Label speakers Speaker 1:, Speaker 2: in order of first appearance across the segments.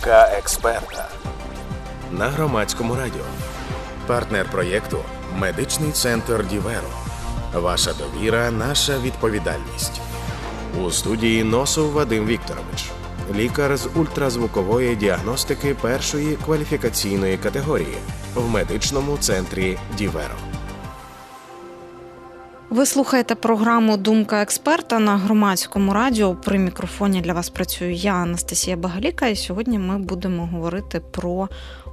Speaker 1: Думка експерта.
Speaker 2: на громадському радіо. Партнер проєкту Медичний центр Діверо. Ваша довіра, наша відповідальність. У студії Носов Вадим Вікторович, лікар з ультразвукової діагностики першої кваліфікаційної категорії в медичному центрі Діверо.
Speaker 3: Ви слухаєте програму Думка експерта на громадському радіо. При мікрофоні для вас працюю я, Анастасія Багаліка, і сьогодні ми будемо говорити про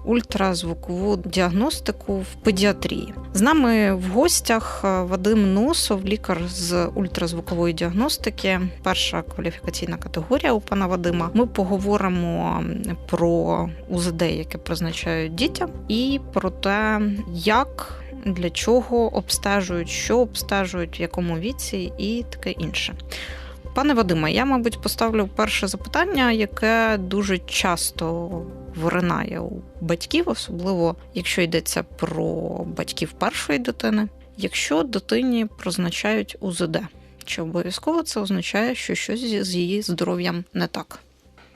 Speaker 3: ультразвукову діагностику в педіатрії. З нами в гостях Вадим Носов, лікар з ультразвукової діагностики, перша кваліфікаційна категорія у пана Вадима. Ми поговоримо про УЗД, яке призначають дітям, і про те, як для чого обстежують, що обстежують, в якому віці і таке інше. Пане Вадиме, я, мабуть, поставлю перше запитання, яке дуже часто виринає у батьків, особливо якщо йдеться про батьків першої дитини. Якщо дитині призначають УЗД, чи обов'язково це означає, що щось з її здоров'ям не так?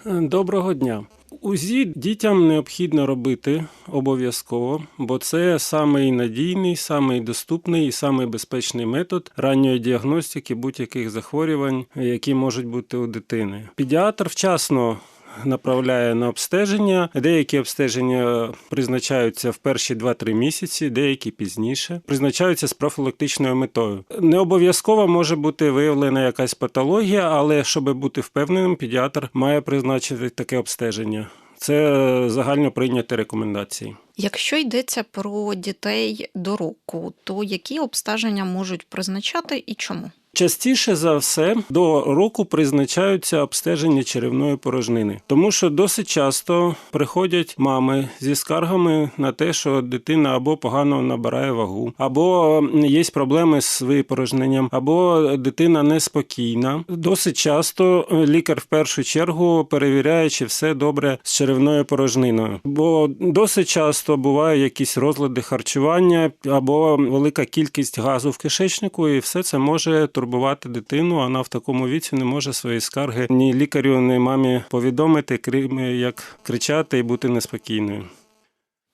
Speaker 4: Доброго дня. УЗІ дітям необхідно робити обов'язково, бо це самий надійний, самий доступний і самий безпечний метод ранньої діагностики будь-яких захворювань, які можуть бути у дитини. Педіатр вчасно. Направляє на обстеження. Деякі обстеження призначаються в перші 2-3 місяці, деякі пізніше. Призначаються з профілактичною метою. Не обов'язково може бути виявлена якась патологія, але щоб бути впевненим, педіатр має призначити таке обстеження. Це загально прийняті рекомендації.
Speaker 3: Якщо йдеться про дітей до року, то які обстеження можуть призначати і чому?
Speaker 4: Частіше за все до року призначаються обстеження черевної порожнини, тому що досить часто приходять мами зі скаргами на те, що дитина або погано набирає вагу, або є проблеми з випорожненням, або дитина неспокійна. Досить часто лікар в першу чергу перевіряє, чи все добре з черевною порожниною, бо досить часто бувають якісь розлади харчування або велика кількість газу в кишечнику, і все це може турбувати дитину. Вона в такому віці не може свої скарги ні лікарю, ні мамі повідомити, крім як кричати і бути неспокійною.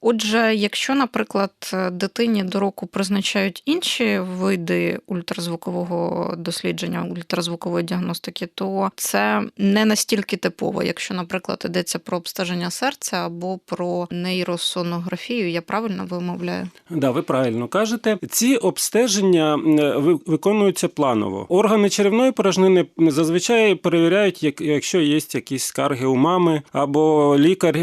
Speaker 3: Отже, якщо, наприклад, дитині до року призначають інші види ультразвукового дослідження, ультразвукової діагностики, то це не настільки типово, якщо, наприклад, йдеться про обстеження серця або про нейросонографію, я правильно вимовляю?
Speaker 4: Да, ви правильно кажете. Ці обстеження виконуються планово. Органи черевної порожнини зазвичай перевіряють, якщо є якісь скарги у мами, або лікар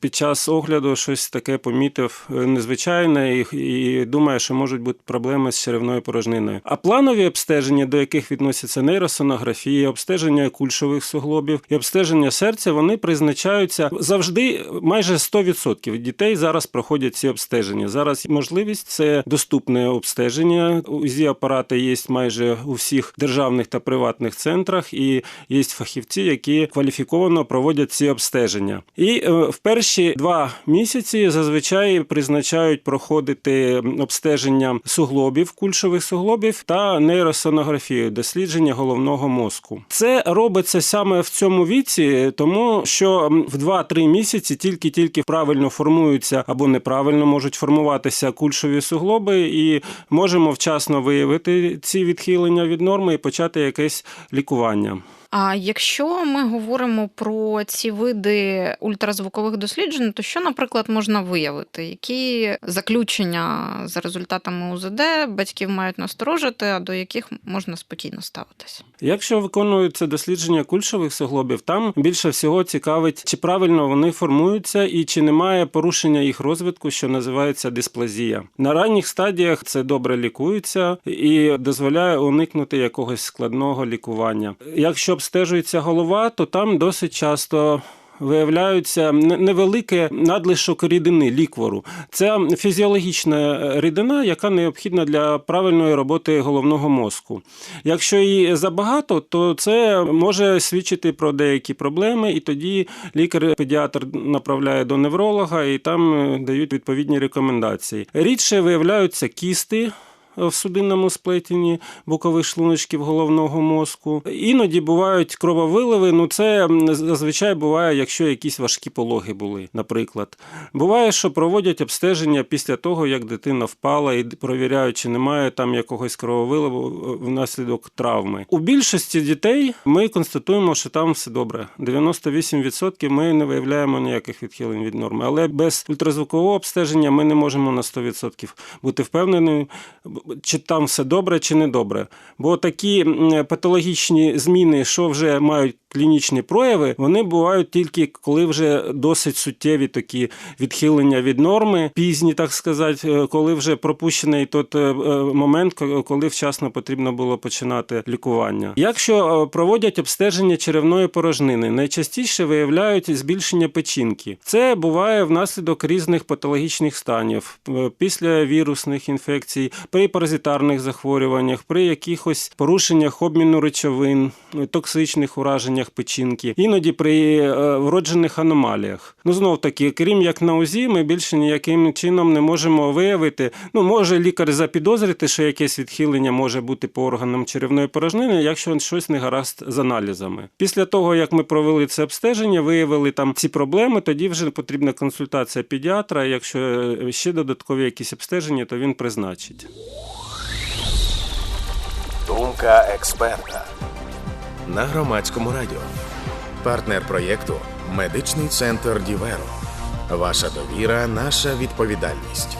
Speaker 4: під час огляду щось таке таке помітив незвичайне і, і думає, що можуть бути проблеми з черевною порожниною. А планові обстеження, до яких відносяться нейросонографія, обстеження кульшових суглобів і обстеження серця, вони призначаються завжди майже 100% дітей зараз проходять ці обстеження. Зараз можливість це доступне обстеження. УЗІ апарати є майже у всіх державних та приватних центрах, і є фахівці, які кваліфіковано проводять ці обстеження. І в перші два місяці зазвичай призначають проходити обстеження суглобів, кульшових суглобів та нейросонографію, дослідження головного мозку. Це робиться саме в цьому віці, тому що в 2-3 місяці тільки-тільки правильно формуються або неправильно можуть формуватися кульшові суглоби, і можемо вчасно виявити ці відхилення від норми і почати якесь лікування.
Speaker 3: А якщо ми говоримо про ці види ультразвукових досліджень, то що, наприклад, можна виявити? Які заключення за результатами УЗД батьків мають насторожити, а до яких можна спокійно ставитися?
Speaker 4: Якщо виконуються дослідження кульшових суглобів, там більше всього цікавить, чи правильно вони формуються і чи немає порушення їх розвитку, що називається дисплазія. На ранніх стадіях це добре лікується і дозволяє уникнути якогось складного лікування. Якщо обстежується голова, то там досить часто. Виявляються невелике надлишок рідини ліквору. Це фізіологічна рідина, яка необхідна для правильної роботи головного мозку. Якщо її забагато, то це може свідчити про деякі проблеми, і тоді лікар-педіатр направляє до невролога і там дають відповідні рекомендації. Рідше виявляються кісти е, в судинному сплетенні бокових шлуночків головного мозку. Іноді бувають крововиливи. Ну це зазвичай буває, якщо якісь важкі пологи були, наприклад. Буває, що проводять обстеження після того, як дитина впала, і провіряють, чи немає там якогось крововиливу е, внаслідок травми. У більшості дітей ми констатуємо, що там все добре. 98% ми не виявляємо ніяких відхилень від норми. Але без ультразвукового обстеження ми не можемо на 100% бути впевнені, чи там все добре, чи не добре. Бо такі патологічні зміни, що вже мають клінічні прояви, вони бувають тільки коли вже досить суттєві такі відхилення від норми, пізні, так сказати, е, коли вже пропущений той е, е, момент, коли вчасно потрібно було починати лікування. Якщо проводять обстеження черевної порожнини, найчастіше виявляють збільшення печінки. Це буває внаслідок різних патологічних станів, після вірусних інфекцій, при паразитарних захворюваннях, при якихось порушеннях обміну речовин, токсичних ураженнях печінки, іноді при е, вроджених аномаліях. Ну знов таки, крім як на УЗІ, ми більше ніяким чином не можемо виявити. Ну, може лікар запідозрити, що якесь відхилення може бути по органам черевної порожнини, якщо щось не гаразд з аналізами. Після того, як ми провели це обстеження, виявили там ці проблеми, тоді вже потрібна консультація педіатра. Якщо е, ще додаткові якісь обстеження, то він призначить.
Speaker 2: Думка експерта на громадському радіо. Партнер проєкту Медичний центр Діверо. Ваша довіра, наша відповідальність.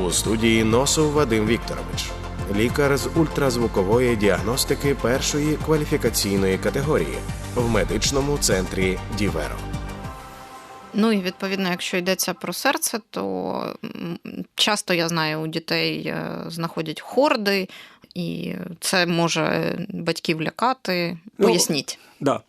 Speaker 2: У студії Носов Вадим Вікторович, лікар з ультразвукової діагностики першої кваліфікаційної категорії в медичному центрі Діверо.
Speaker 3: Ну і відповідно, якщо йдеться про серце, то часто я знаю, у дітей е, знаходять хорди, і це може батьків лякати.
Speaker 4: Ну,
Speaker 3: Поясніть.
Speaker 4: Да.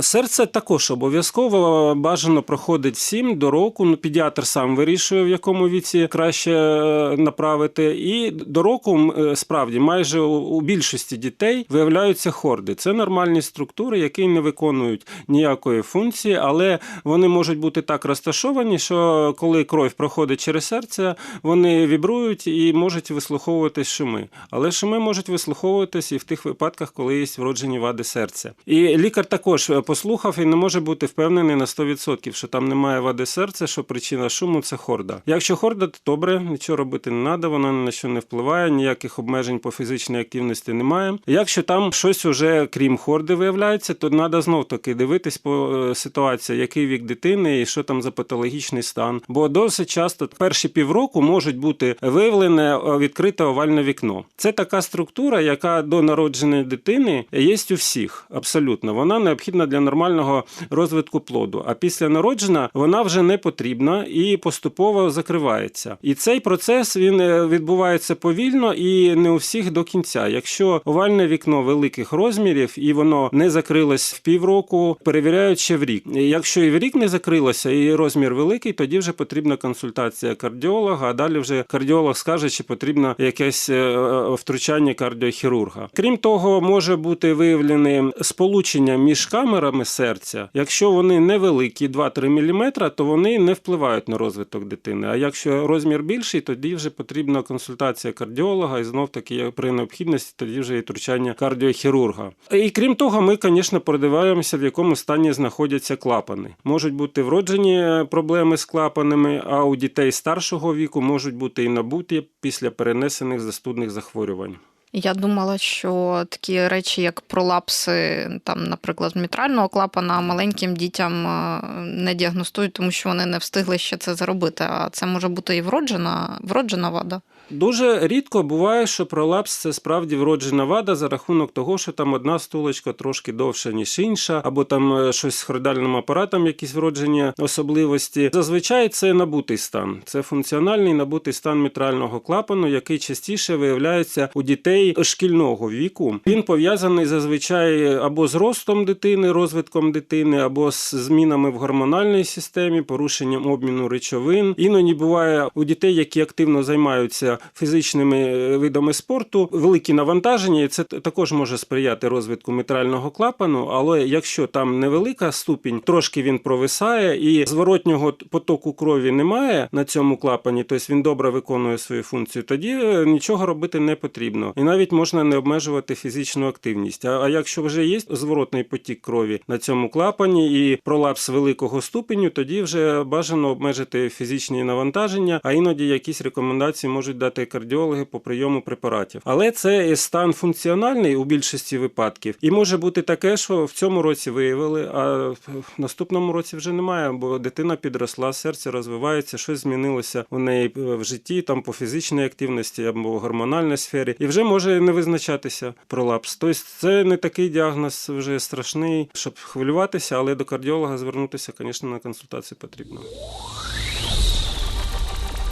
Speaker 4: Серце також обов'язково бажано проходить всім до року. Ну, педіатр сам вирішує, в якому віці краще е, направити. І до року е, справді майже у більшості дітей виявляються хорди. Це нормальні структури, які не виконують ніякої функції, але вони можуть бути так розташовані, що коли кров проходить через серце, вони вібрують і можуть вислуховуватись шуми. Але шуми можуть вислуховуватись і в тих випадках, коли є вроджені вади серця. І лікар також е, послухав і не може бути впевнений на 100%, що там немає вади серця, що причина шуму це хорда. Якщо хорда, то добре, нічого робити не треба, вона на що не впливає, ніяких обмежень по фізичній активності немає. Якщо там щось уже крім хорди виявляється, то треба знов таки дивитись по е, ситуації, який вік дитини і що там за патологічний стан. Бо досить часто перші півроку можуть бути виявлене е, відкрите овальне вікно. Це така структура, яка до народженої дитини є у всіх абсолютно. Вона необхідна для нормального розвитку плоду. А після народження вона вже не потрібна і поступово закривається. І цей процес він е, відбувається повільно і не у всіх до кінця. Якщо овальне вікно великих розмірів і воно не закрилось в півроку, перевіряють ще в рік. Якщо і в рік не закрилося, і розмір великий, тоді вже потрібна консультація кардіолога. А далі вже кардіолог скаже, чи потрібно якесь е, втручання кардіохірурга. Крім того, може бути виявлене сполучення між камерами серця. Якщо вони невеликі, 2-3 мм, то вони не впливають на розвиток дитини. А якщо розмір більший, тоді вже потрібна консультація кардіолога, і знов таки при необхідності, тоді вже і втручання кардіохірурга. І крім того, ми, звісно, продиваємося, в якому стані знаходяться клапани. Можуть бути вроджені проблеми з клапанами, а у дітей старшого віку можуть бути і набуті після перенесених застудних захворювань.
Speaker 3: Я думала, що такі речі, як пролапси, там, наприклад, мітрального клапана, маленьким дітям е, не діагностують, тому що вони не встигли ще це зробити. А це може бути і вроджена, вроджена вада.
Speaker 4: Дуже рідко буває, що пролапс це справді вроджена вада за рахунок того, що там одна стулочка трошки довша, ніж інша, або там е, щось з хридальним апаратом, якісь вроджені особливості. Зазвичай це набутий стан. Це функціональний набутий стан мітрального клапану, який частіше виявляється у дітей шкільного віку. Він пов'язаний зазвичай або з ростом дитини, розвитком дитини, або з змінами в гормональній системі, порушенням обміну речовин. Іноді буває у дітей, які активно займаються займаються фізичними е, видами спорту, великі навантаження, і це також може сприяти розвитку мітрального клапану. Але якщо там невелика ступінь, трошки він провисає і зворотнього потоку крові немає на цьому клапані, тобто він добре виконує свою функцію, тоді е, нічого робити не потрібно. І навіть можна не обмежувати фізичну активність. А, якщо вже є зворотний потік крові на цьому клапані і пролапс великого ступеню, тоді вже бажано обмежити фізичні навантаження, а іноді якісь рекомендації можуть дати кардіологи по прийому препаратів. Але це стан функціональний у більшості випадків, і може бути таке, що в цьому році виявили, а в наступному році вже немає, бо дитина підросла, серце розвивається, щось змінилося у неї е, в житті, там по фізичній активності або в гормональній сфері, і вже може не визначатися пролапс. Тобто це не такий діагноз вже страшний, щоб хвилюватися, але до кардіолога звернутися, звісно, на консультацію потрібно.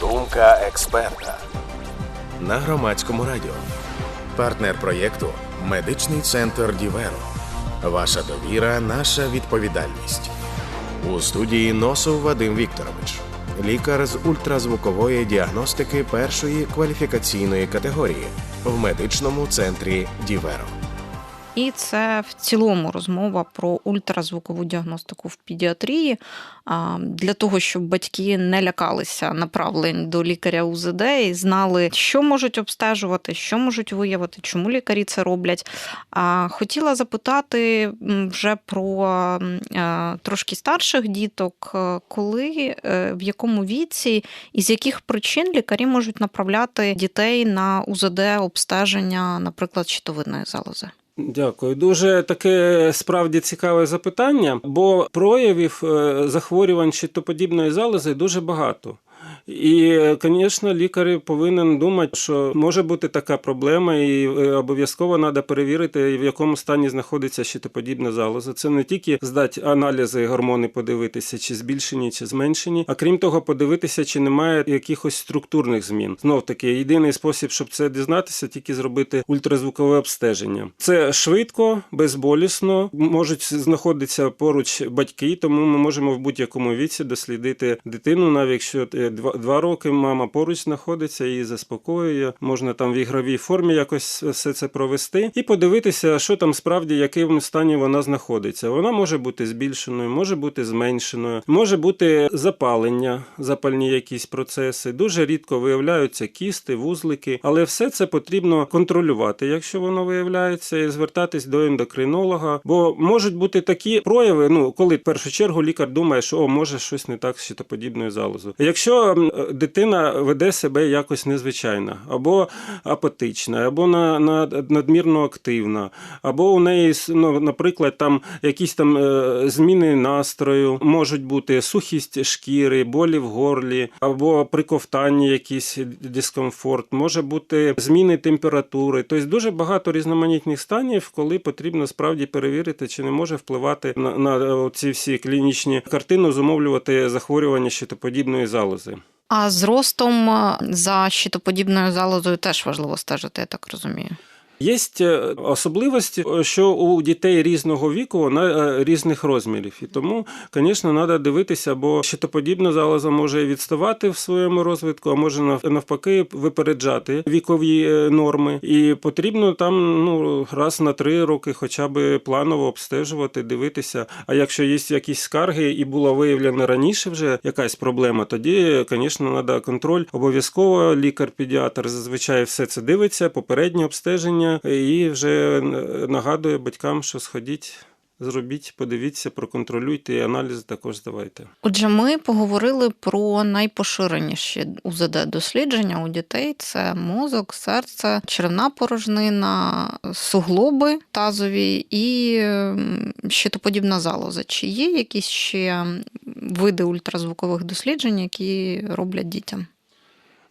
Speaker 2: Думка експерта на громадському радіо. Партнер проєкту Медичний центр Діверо. Ваша довіра, наша відповідальність. У студії Носов Вадим Вікторович, лікар з ультразвукової діагностики першої кваліфікаційної категорії в медичному центрі Діверо.
Speaker 3: І це в цілому розмова про ультразвукову діагностику в педіатрії для того, щоб батьки не лякалися направлень до лікаря УЗД і знали, що можуть обстежувати, що можуть виявити, чому лікарі це роблять. Хотіла запитати вже про е, трошки старших діток, е, коли е, в якому віці і з яких причин лікарі можуть направляти дітей на УЗД обстеження, наприклад, щитовидної залози.
Speaker 4: Дякую. Дуже таке справді цікаве запитання, бо проявів е, захворювань щитоподібної залози дуже багато. І, звісно, лікар повинен думати, що може бути така проблема, і е, обов'язково треба перевірити, в якому стані знаходиться щитоподібна залоза. Це не тільки здати аналізи, гормони, подивитися, чи збільшені, чи зменшені, а крім того, подивитися, чи немає якихось структурних змін. Знов таки, єдиний спосіб, щоб це дізнатися, тільки зробити ультразвукове обстеження. Це швидко, безболісно, можуть знаходитися поруч батьки, тому ми можемо в будь-якому віці дослідити дитину, навіть якщо е, два роки мама поруч знаходиться, її заспокоює. Можна там в ігровій формі якось все це провести і подивитися, що там справді, в якому стані вона знаходиться. Вона може бути збільшеною, може бути зменшеною, може бути запалення, запальні якісь процеси. Дуже рідко виявляються кісти, вузлики, але все це потрібно контролювати, якщо воно виявляється, і звертатись до ендокринолога. Бо можуть бути такі прояви, ну коли в першу чергу лікар думає, що о, може щось не так з щитоподібною залозою. Якщо м, дитина веде себе якось незвичайно, або апатична, або на, на надмірно активна, або у неї, ну, наприклад, там якісь там е, зміни настрою, можуть бути сухість шкіри, болі в горлі, або при ковтанні якийсь дискомфорт, може бути зміни температури. Тобто дуже багато різноманітних станів, коли потрібно справді перевірити, чи не може впливати на, на ці всі клінічні картини, зумовлювати захворювання щитоподібної залози.
Speaker 3: А з ростом е, за щитоподібною залозою теж важливо стежити, я так розумію.
Speaker 4: Є е, особливості, що у дітей різного віку вона е, різних розмірів, і тому, звісно, треба дивитися, бо щитоподібна залоза може відставати в своєму розвитку, а може навпаки випереджати вікові е, норми. І потрібно там ну раз на три роки, хоча б планово обстежувати, дивитися. А якщо є якісь скарги і була виявлена раніше вже якась проблема, тоді, звісно, треба контроль. Обов'язково лікар-педіатр зазвичай все це дивиться, попереднє обстеження і вже нагадує батькам, що сходіть. Зробіть, подивіться, проконтролюйте і аналізи також здавайте.
Speaker 3: Отже, ми поговорили про найпоширеніші УЗД дослідження у дітей: це мозок, серце, черевна порожнина, суглоби тазові і м, щитоподібна залоза. Чи є якісь ще види ультразвукових досліджень, які роблять дітям?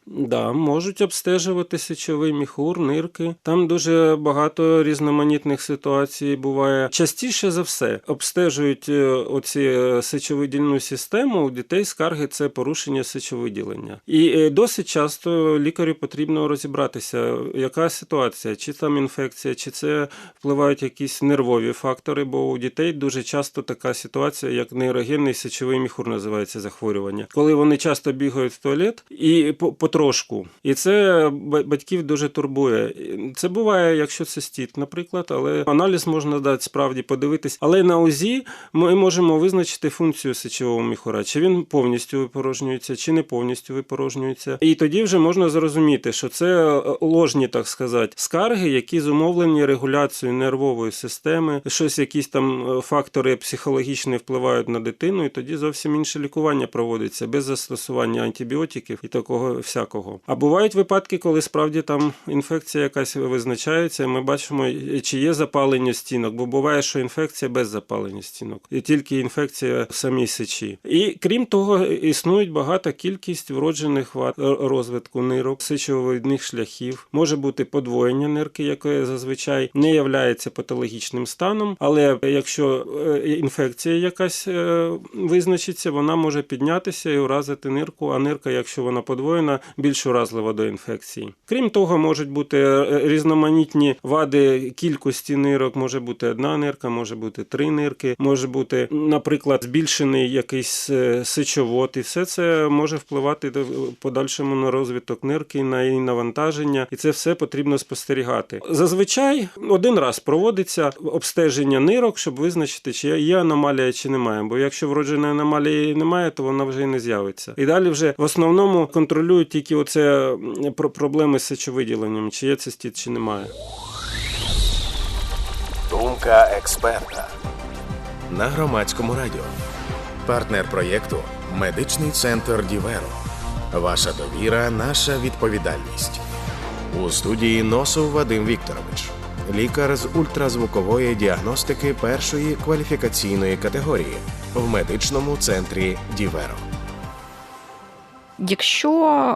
Speaker 4: Да, можуть обстежувати сечовий міхур, нирки. Там дуже багато різноманітних ситуацій буває. Частіше за все обстежують е, оці е, сечовидільну систему. У дітей скарги це порушення сечовиділення. І е, досить часто лікарю потрібно розібратися, яка ситуація, чи там інфекція, чи це впливають якісь нервові фактори, бо у дітей дуже часто така ситуація, як нейрогенний сечовий міхур називається захворювання. Коли вони часто бігають в туалет і по- потрошку. І це батьків дуже турбує. Це буває, якщо це стіт, наприклад, але аналіз можна дати справді подивитись. Але на УЗІ ми можемо визначити функцію сечового міхура, чи він повністю випорожнюється, чи не повністю випорожнюється. І тоді вже можна зрозуміти, що це е, ложні, так сказати, скарги, які зумовлені регуляцією нервової системи, щось якісь там е, фактори психологічні впливають на дитину, і тоді зовсім інше лікування проводиться без застосування антибіотиків і такого всякого. А бувають випадки, коли справді там інфекція якась визначається, ми бачимо, чи є запалення стінок, бо буває, що інфекція без запалення стінок, і тільки інфекція в самій сечі. І крім того, існують багата кількість вроджених вад розвитку нирок, сечовидних шляхів, може бути подвоєння нирки, яке зазвичай не являється патологічним станом, але якщо е, інфекція якась е, визначиться, вона може піднятися і уразити нирку, а нирка, якщо вона подвоєна, більш уразлива до інфекції. Крім того, можуть бути е, різноманітні вади кількості нирок, може бути одна нирка, може бути три нирки, може бути, наприклад, збільшений якийсь е, сечовод, і все це може впливати в подальшому на розвиток нирки, на її навантаження, і це все потрібно спостерігати. Зазвичай один раз проводиться обстеження нирок, щоб визначити, чи є аномалія, чи немає. Бо якщо вродженої аномалії немає, то вона вже і не з'явиться. І далі вже в основному контролюють тільки оце про- проблеми з сечовиділенням, чи є цистит, чи немає.
Speaker 2: Думка експерта на громадському радіо. Партнер проєкту Медичний центр Діверо. Ваша довіра, наша відповідальність. У студії Носов Вадим Вікторович, лікар з ультразвукової діагностики першої кваліфікаційної категорії в медичному центрі Діверо.
Speaker 3: Якщо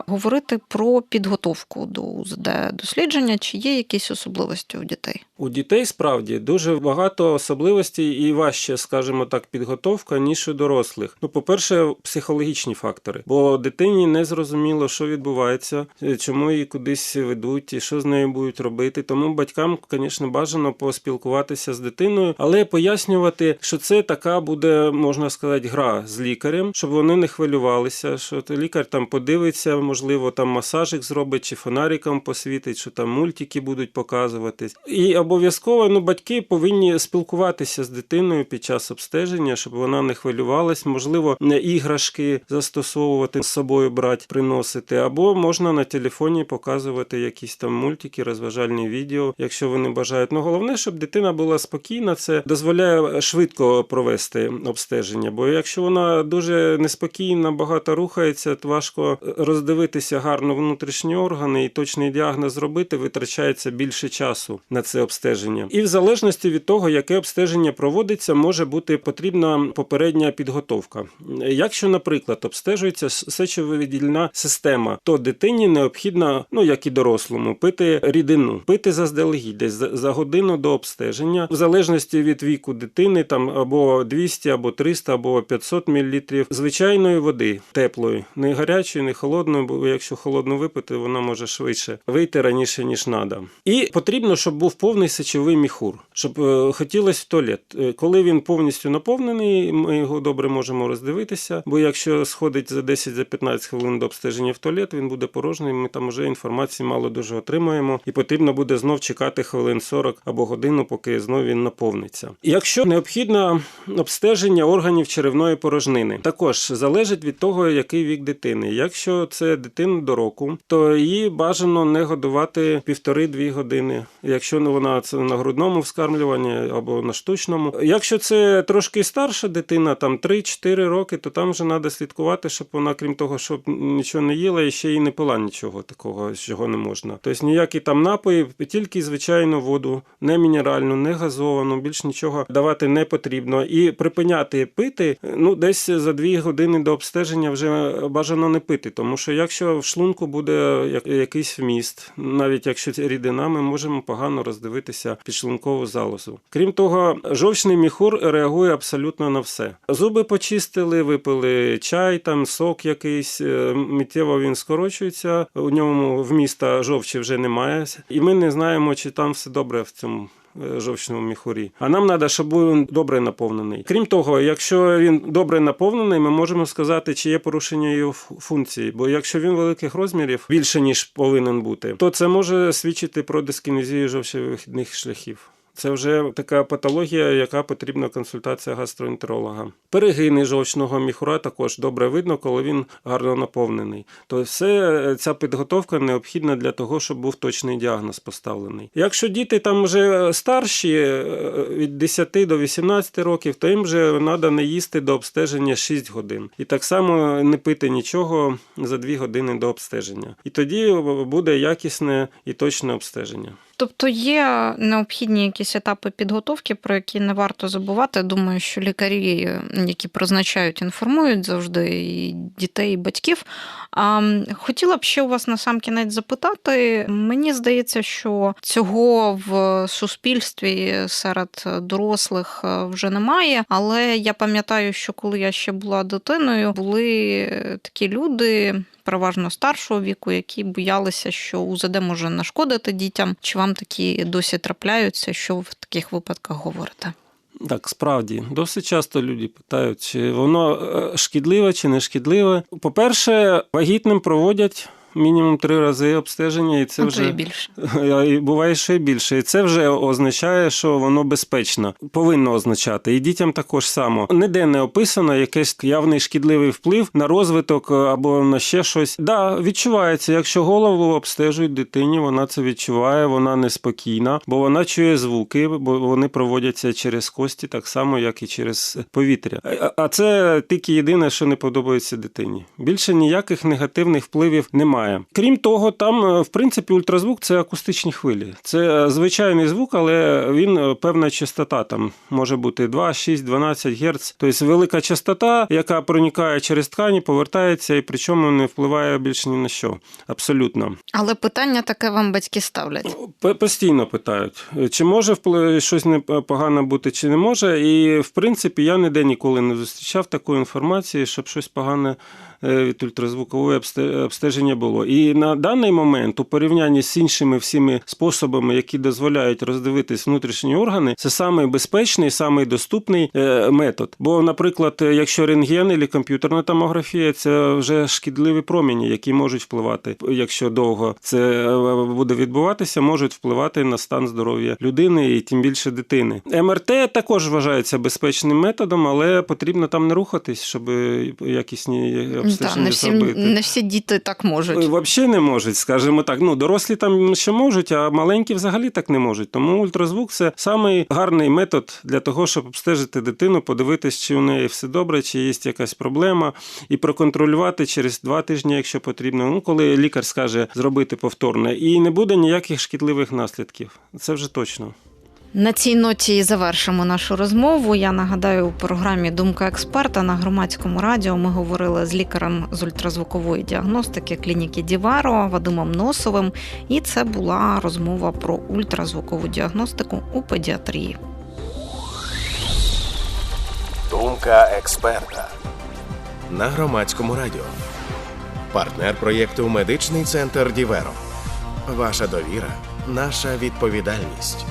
Speaker 3: говорити про підготовку до УЗД дослідження, чи є якісь особливості у дітей?
Speaker 4: У дітей справді дуже багато особливостей і важче, скажімо так, підготовка, ніж у дорослих. Ну, по-перше, психологічні фактори, бо дитині не зрозуміло, що відбувається, е, чому її кудись ведуть і що з нею будуть робити. Тому батькам, звісно, бажано поспілкуватися з дитиною, але пояснювати, що це така буде, можна сказати, гра з лікарем, щоб вони не хвилювалися, що лікар там подивиться, можливо, там масажик зробить чи фонариком посвітить, що там мультики будуть показуватись. І обов'язково ну, батьки повинні спілкуватися з дитиною під час обстеження, щоб вона не хвилювалась. Можливо, не іграшки застосовувати з собою брати, приносити, або можна на телефоні показувати якісь там мультики, розважальні відео, якщо вони бажають. Ну головне, щоб дитина була спокійна, це дозволяє швидко провести обстеження. Бо якщо вона дуже неспокійна, багато рухається, то важко роздивитися гарно внутрішні органи і точний діагноз зробити, витрачається більше часу на це обстеження. І в залежності від того, яке обстеження проводиться, може бути потрібна попередня підготовка. Якщо, наприклад, обстежується сечовидільна система, то дитині необхідно, ну як і дорослому, пити рідину, пити заздалегідь десь за, годину до обстеження, в залежності від віку дитини, там або 200, або 300, або 500 мл звичайної води теплої, не гарячої, не холодної, бо якщо холодну випити, вона може швидше вийти раніше ніж треба. І потрібно, щоб був повний сечовий міхур, щоб е, хотілося в туалет. Е, Коли він повністю наповнений, ми його добре можемо роздивитися. Бо якщо сходить за 10-15 хвилин до обстеження в туалет, він буде порожній. Ми там вже інформації мало дуже отримаємо, і потрібно буде знов чекати хвилин 40 або годину, поки знов він наповниться. Якщо необхідно обстеження органів черевної порожнини, також залежить від того, який вік дитини. Якщо це дитина до року, то її бажано не годувати півтори-дві години. Якщо не це на грудному вскармлюванні або на штучному. Якщо це трошки старша дитина, там 3-4 роки, то там вже треба слідкувати, щоб вона, крім того, щоб нічого не їла, і ще й не пила нічого такого, чого не можна. Тобто ніякі там напої, тільки звичайну воду, не мінеральну, не газовану, більш нічого давати не потрібно. І припиняти пити, ну десь за 2 години до обстеження вже бажано не пити, тому що якщо в шлунку буде якийсь вміст, навіть якщо рідина, ми можемо погано роздивитися підшлункову залозу. Крім того, жовчний міхур реагує абсолютно на все. Зуби почистили, випили чай, там сок якийсь, е, миттєво він скорочується, у ньому вміста жовчі вже немає, і ми не знаємо, чи там все добре в цьому жовчному міхурі. А нам треба, щоб він добре наповнений. Крім того, якщо він добре наповнений, ми можемо сказати, чи є порушення його функції. Бо якщо він великих розмірів більше ніж повинен бути, то це може свідчити про дискінезію жовчовихідних шляхів. Це вже така патологія, яка потрібна консультація гастроентеролога. Перегини жовчного міхура також добре видно, коли він гарно наповнений. То все ця підготовка необхідна для того, щоб був точний діагноз поставлений. Якщо діти там вже старші е, від 10 до 18 років, то їм вже треба не їсти до обстеження 6 годин. І так само не пити нічого за 2 години до обстеження. І тоді буде якісне і точне обстеження.
Speaker 3: Тобто є необхідні якісь етапи підготовки, про які не варто забувати. Думаю, що лікарі, які призначають, інформують завжди і дітей, і батьків. Хотіла б ще у вас на сам кінець запитати. Мені здається, що цього в суспільстві серед дорослих е, вже немає. Але я пам'ятаю, що коли я ще була дитиною, були такі люди. Переважно старшого віку, які боялися, що УЗД може нашкодити дітям. Чи вам такі досі трапляються? Що ви в таких випадках говорите?
Speaker 4: Так, справді, досить часто люди питають, чи воно е, шкідливе чи не шкідливе. По-перше, вагітним проводять. Мінімум три рази обстеження, і це
Speaker 3: Ну, то і
Speaker 4: вже
Speaker 3: більше.
Speaker 4: І буває ще більше. І це вже означає, що воно безпечно. Повинно означати. І дітям також само. Ніде не описано якийсь явний шкідливий вплив на розвиток або на ще щось. Да, відчувається. Якщо голову обстежують дитині, вона це відчуває, вона неспокійна, бо вона чує звуки, бо вони проводяться через кості, так само, як і через повітря. А- А це тільки єдине, що не подобається дитині. Більше ніяких негативних впливів немає. Крім того, там, е, в принципі, ультразвук це акустичні хвилі. Це е, звичайний звук, але він е, певна частота там може бути 2, 6, 12 Гц. Тобто велика частота, яка проникає через ткані, повертається і причому не впливає більше ні на що. Абсолютно.
Speaker 3: Але питання таке вам батьки ставлять.
Speaker 4: Постійно питають, чи може щось не погано бути, чи не може. І в принципі я ніде ніколи не зустрічав такої інформації, щоб щось погане від ультразвукового обсте- обстеження було. І на даний момент, у порівнянні з іншими всіми способами, які дозволяють роздивитись внутрішні органи, це самий безпечний, самий доступний е, метод. Бо, наприклад, е, якщо рентген або комп'ютерна томографія, це вже шкідливі промені, які можуть впливати, якщо довго це е, буде відбуватися, можуть впливати на стан здоров'я людини і тим більше дитини. МРТ також вважається безпечним методом, але потрібно там не рухатись, щоб якісні
Speaker 3: Та, не, всі,
Speaker 4: зробити.
Speaker 3: не всі діти так можуть.
Speaker 4: Взагалі не можуть, скажімо так. Ну, дорослі там ще можуть, а маленькі взагалі так не можуть. Тому ультразвук це самий гарний метод для того, щоб обстежити дитину, подивитись, чи у неї все добре, чи є якась проблема, і проконтролювати через два тижні, якщо потрібно. Ну, коли лікар скаже зробити повторне, і не буде ніяких шкідливих наслідків. Це вже точно.
Speaker 3: На цій ноті і завершимо нашу розмову. Я нагадаю, у програмі Думка експерта на громадському радіо ми говорили з лікарем з ультразвукової діагностики клініки Діваро Вадимом Носовим. І це була розмова про ультразвукову діагностику у педіатрії.
Speaker 2: Думка експерта на громадському радіо. Партнер проєкту Медичний центр Діверо. Ваша довіра, наша відповідальність.